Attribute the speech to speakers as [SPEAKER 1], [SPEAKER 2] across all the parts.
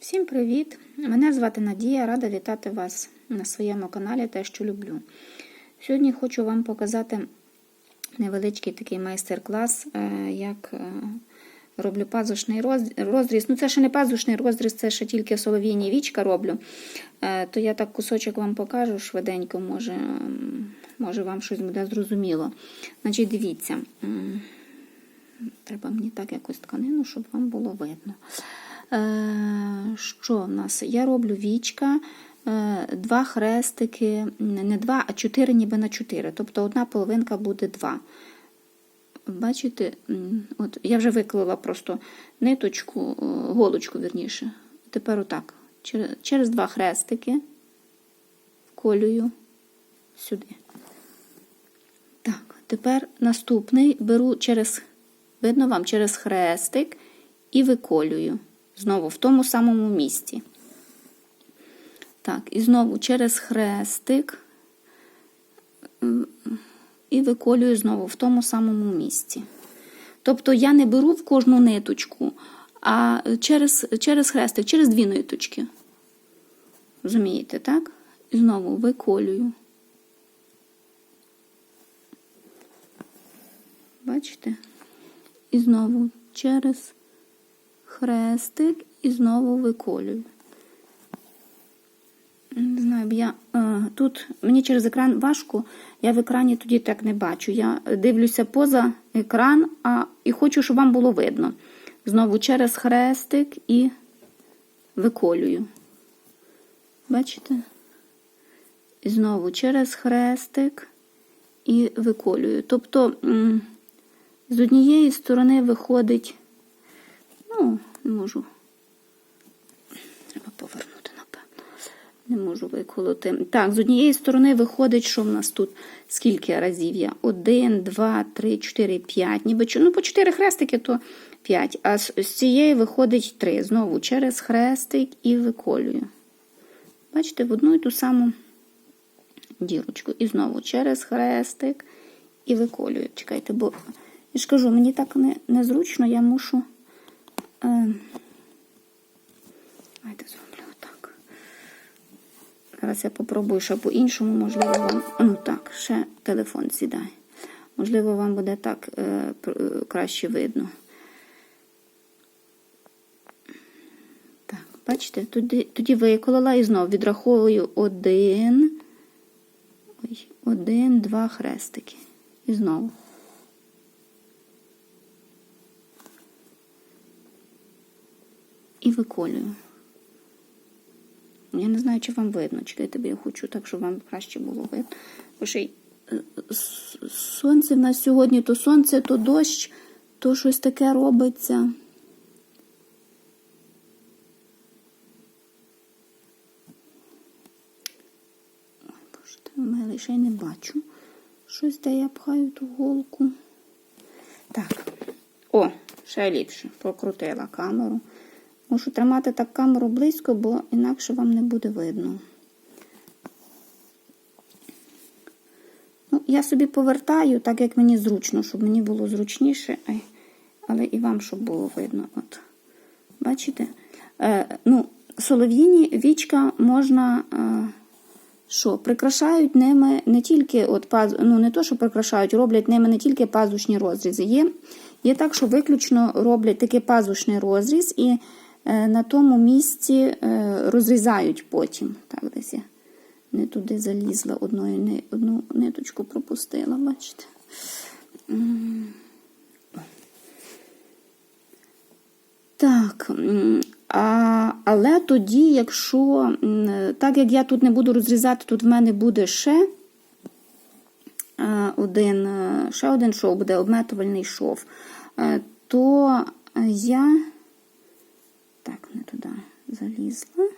[SPEAKER 1] Всім привіт! Мене звати Надія, рада вітати вас на своєму каналі Те, що люблю. Сьогодні хочу вам показати невеличкий такий майстер-клас, е, як е, роблю пазушний розріз. Ну, це ще не пазушний розріз, це ще тільки солов'їні вічка роблю. Е, То я так кусочок вам покажу швиденько, може, може вам щось буде зрозуміло. Значить, дивіться. Треба мені так якось тканину, щоб вам було видно. Е, що в нас? Я роблю вічка, е, два хрестики, не два, а чотири ніби на чотири. Тобто одна половинка буде два. Бачите, от я вже виклала просто ниточку, е, голочку, вірніше. Тепер отак. Через два хрестики вколюю сюди. Так, тепер наступний беру через, видно вам, через хрестик і виколюю. Знову в тому самому місці. Так, і знову через хрестик і виколюю знову в тому самому місці. Тобто я не беру в кожну ниточку, а через, через хрестик, через дві ниточки. Розумієте, так? І знову виколюю. Бачите? І знову через хрестик і знову виколюю. Не знаю, я е, тут мені через екран важко, я в екрані тоді так не бачу. Я дивлюся поза екран а, і хочу, щоб вам було видно. Знову через хрестик і виколюю. Бачите? І знову через хрестик і виколюю. Тобто з однієї сторони виходить, ну, не можу. Треба повернути, напевно. Не можу виколоти. Так, з однієї сторони виходить, що в нас тут скільки разів є? Один, два, три, чотири, п'ять. Ніби ну, по чотири хрестики, то п'ять. А з, цієї виходить три. Знову через хрестик і виколюю. Бачите, в одну і ту саму дірочку. І знову через хрестик і виколюю. Чекайте, бо я ж кажу, мені так не, незручно, я мушу. Е, давайте зроблю отак. Зараз я попробую, ще по-іншому, можливо, вам. Ну так, ще телефон сідає. Можливо, вам буде так е, е, краще видно. Так, бачите, тоді, тоді виколола і знову відраховую один. Ой, один, два хрестики. І знову. І виколюю. Я не знаю, чи вам видно. Чекайте, я хочу так, щоб вам краще було видно. Бо ще й е, сонце в нас сьогодні то сонце, то дощ, то щось таке робиться. Ой, боже, милий, ще не бачу. Щось де я пхаю ту голку. Так. О, ще ліпше. Прокрутила камеру. Мушу тримати так камеру близько, бо інакше вам не буде видно. Ну, я собі повертаю, так як мені зручно, щоб мені було зручніше, але і вам, щоб було видно. От. Бачите? Е, ну, солов'їні вічка можна. Е, що прикрашають ними не тільки от паз... ну не то, що прикрашають, роблять ними не тільки пазушні розрізи. Є, є так, що виключно роблять такий пазушний розріз і на тому місці е, розрізають потім. Так, десь я не туди залізла, одною, одну ниточку пропустила, бачите. Так, а, але тоді, якщо, так як я тут не буду розрізати, тут в мене буде ще е, один, е, ще один шов, буде обметувальний шов, е, то я так, не туди залізла.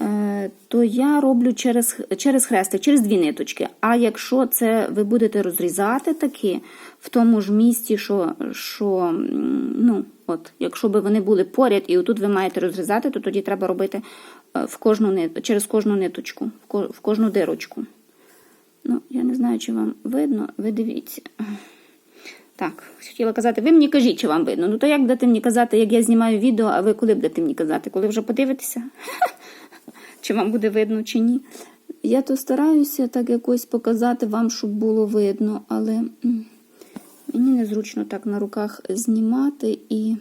[SPEAKER 1] Е, То я роблю через, через хрестик, через дві ниточки. А якщо це ви будете розрізати таки в тому ж місці, що, що ну, от, якщо б вони були поряд, і отут ви маєте розрізати, то тоді треба робити е, в кожну, через кожну ниточку, в кожну дирочку. Ну, я не знаю, чи вам видно, ви дивіться. Так, хотіла казати, ви мені кажіть, чи вам видно. Ну то як будете мені казати, як я знімаю відео, а ви коли будете мені казати? Коли вже подивитеся? Чи вам буде видно, чи ні? Я то стараюся так якось показати вам, щоб було видно, але мені незручно так на руках знімати і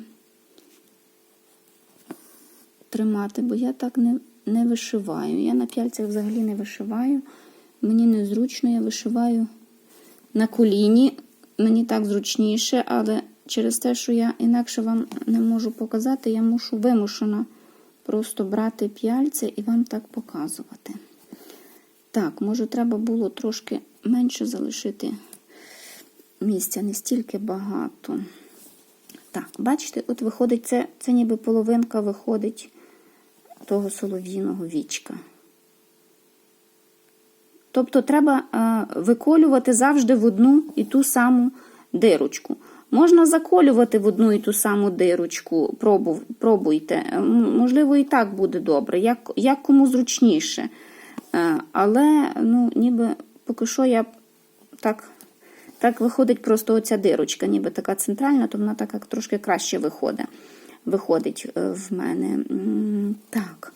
[SPEAKER 1] тримати, бо я так не, не вишиваю. Я на п'яльцях взагалі не вишиваю. Мені незручно, я вишиваю на коліні. Мені так зручніше, але через те, що я інакше вам не можу показати, я мушу вимушена просто брати п'яльця і вам так показувати. Так, може, треба було трошки менше залишити місця, не стільки багато. Так, бачите, от виходить, це, це ніби половинка виходить того солов'їного вічка. Тобто треба е, виколювати завжди в одну і ту саму дирочку. Можна заколювати в одну і ту саму дирочку, пробу, пробуйте. Е, Можливо, і так буде добре, як, як кому зручніше. Е, але, ну, ніби поки що я так, так виходить просто оця дирочка, ніби така центральна, то вона так трошки краще виходить, виходить в мене. Так.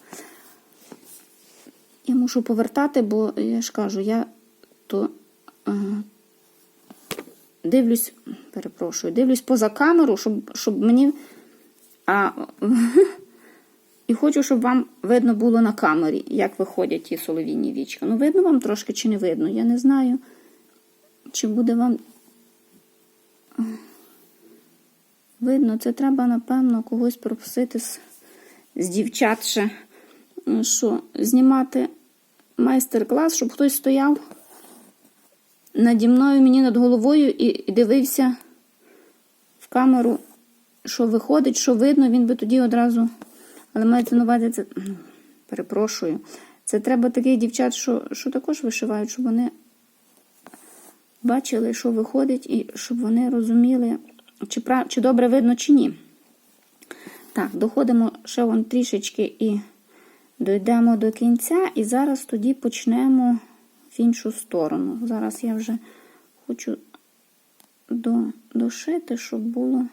[SPEAKER 1] Я мушу повертати, бо я ж кажу, я то е, дивлюсь, перепрошую, дивлюсь поза камеру, щоб, щоб мені. А, і хочу, щоб вам видно було на камері, як виходять ті солов'їні вічка. Ну, видно вам трошки чи не видно? Я не знаю, чи буде вам. Видно, це треба, напевно, когось пропросити з, з дівчат ще, що знімати майстер-клас, щоб хтось стояв наді мною мені над головою і, дивився в камеру, що виходить, що видно, він би тоді одразу. Але мається на увазі, це ну, перепрошую. Це треба таких дівчат, що, що також вишивають, щоб вони бачили, що виходить, і щоб вони розуміли, чи, прав... чи добре видно, чи ні. Так, доходимо ще вон трішечки і дійдемо до кінця, і зараз тоді почнемо в іншу сторону. Зараз я вже хочу до, дошити, щоб було.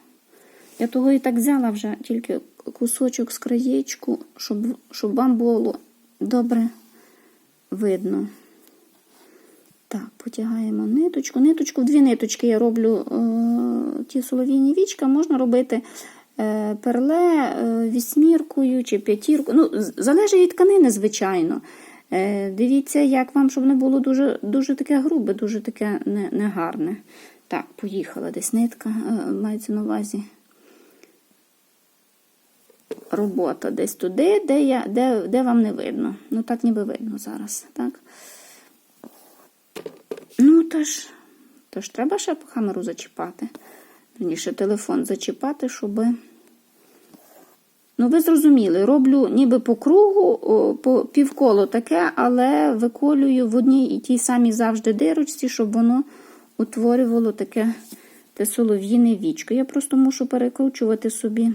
[SPEAKER 1] Я того і так взяла вже тільки кусочок з краєчку, щоб, щоб вам було добре видно. Так, потягаємо ниточку. Ниточку дві ниточки я роблю е, ті солов'їні вічка, можна робити перле е, вісьміркою чи п'ятіркою. Ну, залежить від тканини, звичайно. Е, дивіться, як вам, щоб не було дуже, дуже таке грубе, дуже таке не- негарне. Так, поїхала десь нитка, е, мається на увазі робота десь туди, де, я, де, де вам не видно. Ну, так ніби видно зараз. так? Ну, то ж, треба ще камеру зачіпати. Верніше, телефон зачіпати, щоб. Ну, ви зрозуміли, роблю ніби по кругу, по півколо таке, але виколюю в одній і тій самій завжди дирочці, щоб воно утворювало таке те солов'їне вічко. Я просто мушу перекручувати собі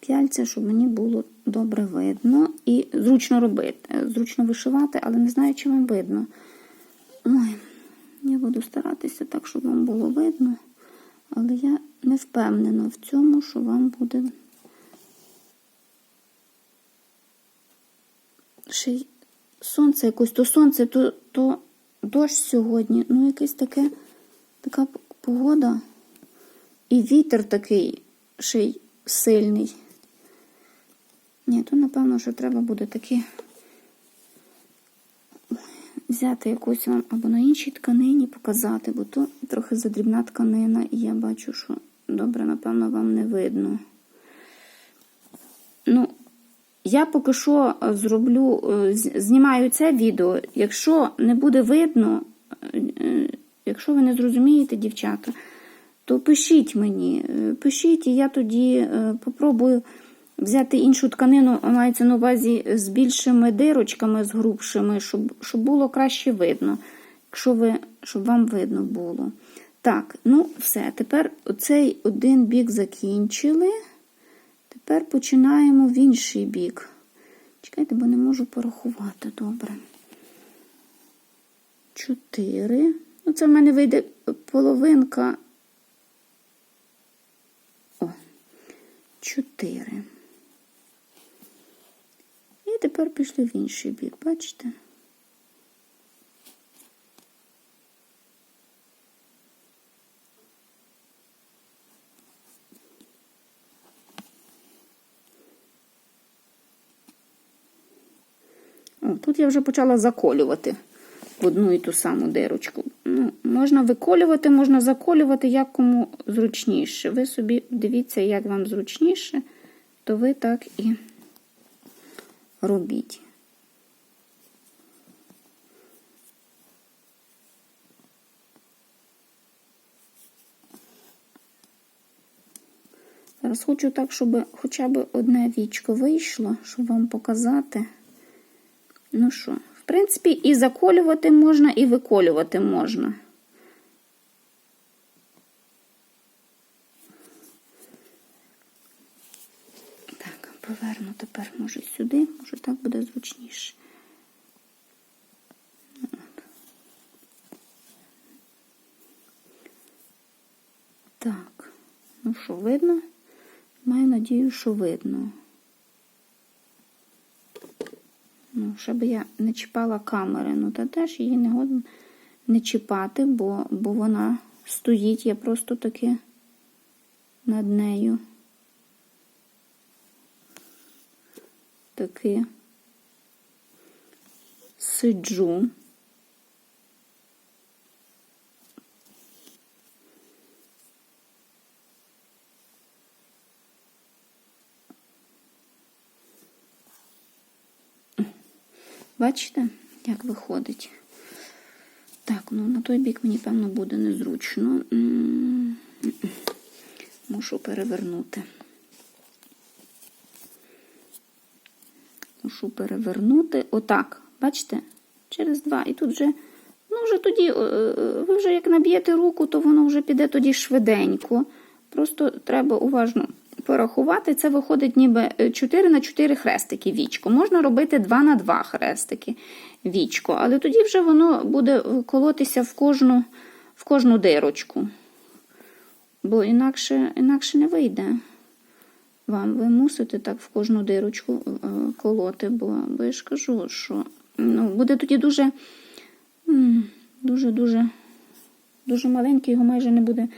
[SPEAKER 1] п'яльця, щоб мені було добре видно і зручно робити, зручно вишивати, але не знаю, чи вам видно. Ой, я буду старатися так, щоб вам було видно, але я не впевнена в цьому, що вам буде ще й сонце якось, то сонце, то, то дощ сьогодні. Ну, якась таке, така погода. І вітер такий ще й сильний. Ні, то напевно, що треба буде таки взяти якусь вам або на іншій тканині показати, бо то трохи задрібна тканина, і я бачу, що добре, напевно, вам не видно. Ну, я поки що е, зроблю, е, знімаю це відео. Якщо не буде видно, е, якщо ви не зрозумієте, дівчата, то пишіть мені, пишіть, і я тоді попробую взяти іншу тканину, мається на увазі з більшими дирочками, з грубшими, щоб, щоб було краще видно, якщо ви, щоб вам видно було. Так, ну все, тепер оцей один бік закінчили. Тепер починаємо в інший бік. Чекайте, бо не можу порахувати добре. Чотири. Ну, це в мене вийде половинка. О, чотири. Тепер пішли в інший бік, бачите? О, тут я вже почала заколювати в одну і ту саму дирочку. Ну, можна виколювати, можна заколювати, як кому зручніше. Ви собі дивіться, як вам зручніше, то ви так і робіть. Зараз хочу так, щоб хоча б одне вічко вийшло, щоб вам показати. Ну що, в принципі, і заколювати можна, і виколювати можна. Так, поверну тепер, може, сюди, може так буде зручніше. Так, ну що, видно? Маю надію, що видно. Ну, щоб я не чіпала камери, ну та теж її не годно не чіпати, бо, бо вона стоїть, я просто таки над нею. Таки сиджу. Бачите, як виходить? Так, ну на той бік мені, певно, буде незручно. Мушу перевернути. Мушу перевернути. Отак, бачите? Через два. І тут вже, ну вже тоді, е, е, ви вже як наб'єте руку, то воно вже піде тоді швиденько. Просто треба уважно порахувати. Це виходить ніби 4 на 4 хрестики вічко. Можна робити 2 на 2 хрестики вічко, але тоді вже воно буде колотися в кожну, в кожну дирочку. Бо інакше, інакше не вийде. Вам ви мусите так в кожну дирочку е, колоти, бо, бо я ж кажу, що ну, буде тоді дуже, дуже, дуже, дуже маленький, його майже не буде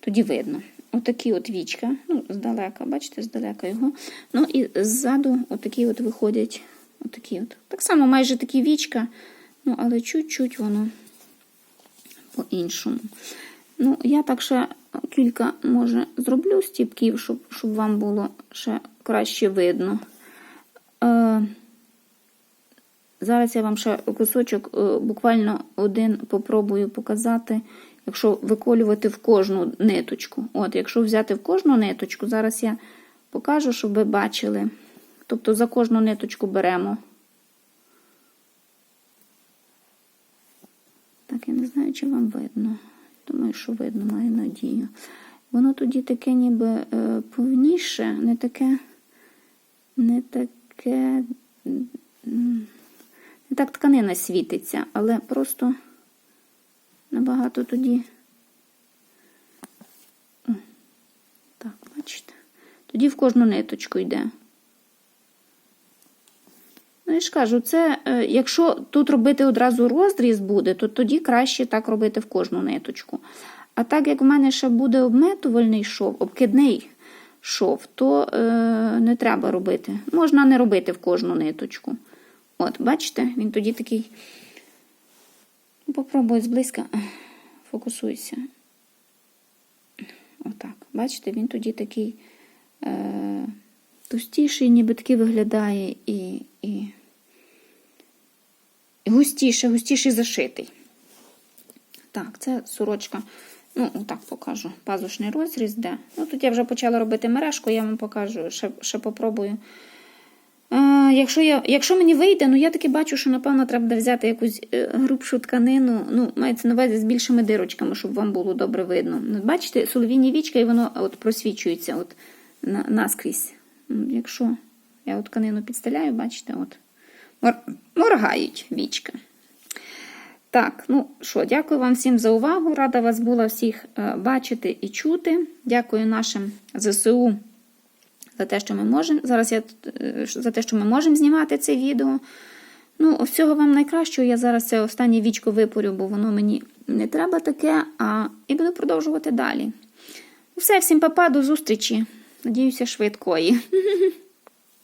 [SPEAKER 1] тоді видно. Отакі от вічка, ну, здалека, бачите, здалека його. Ну і ззаду отакі от виходять. Отакі от. Так само майже такі вічка, ну, але чуть-чуть воно по-іншому. Ну, я так ще кілька, може, зроблю стіпків, щоб щоб вам було ще краще видно. Е, Зараз я вам ще кусочок, е, буквально один попробую показати, якщо виколювати в кожну ниточку. От, якщо взяти в кожну ниточку, зараз я покажу, щоб ви бачили. Тобто за кожну ниточку беремо. Так, я не знаю, чи вам видно. Думаю, що видно, маю надію. Воно тоді таке ніби е, повніше, не таке, не таке, не так тканина світиться, але просто набагато тоді. Так, бачите? Тоді в кожну ниточку йде. Ну, я ж кажу, це, е, якщо тут робити одразу розріз буде, то тоді краще так робити в кожну ниточку. А так як в мене ще буде обметувальний шов, обкидний шов, то е, не треба робити. Можна не робити в кожну ниточку. От, бачите, він тоді такий. Попробую зблизька, фокусуйся. Отак. Бачите, він тоді такий е, товстіший, ніби такий виглядає і, і густіше, густіший зашитий. Так, це сорочка. Ну, отак покажу. Пазушний розріз, де. Ну, тут я вже почала робити мережку, я вам покажу, ще ще попробую. А, якщо я, якщо мені вийде, ну я таки бачу, що, напевно, треба взяти якусь е, грубшу тканину. Ну, мається на увазі з більшими дирочками, щоб вам було добре видно. Ну, Бачите, солов'їні вічка, і воно от просвічується от на, наскрізь. Якщо я от тканину підстеляю, бачите, от моргають вічка. Так, ну що, дякую вам всім за увагу. Рада вас була всіх е, бачити і чути. Дякую нашим ЗСУ за те, що ми можемо. Зараз я е, за те, що ми можемо знімати це відео. Ну, всього вам найкращого. Я зараз це останнє вічко випорю, бо воно мені не треба таке, а і буду продовжувати далі. Все, всім папа, до зустрічі. Надіюся, швидкої.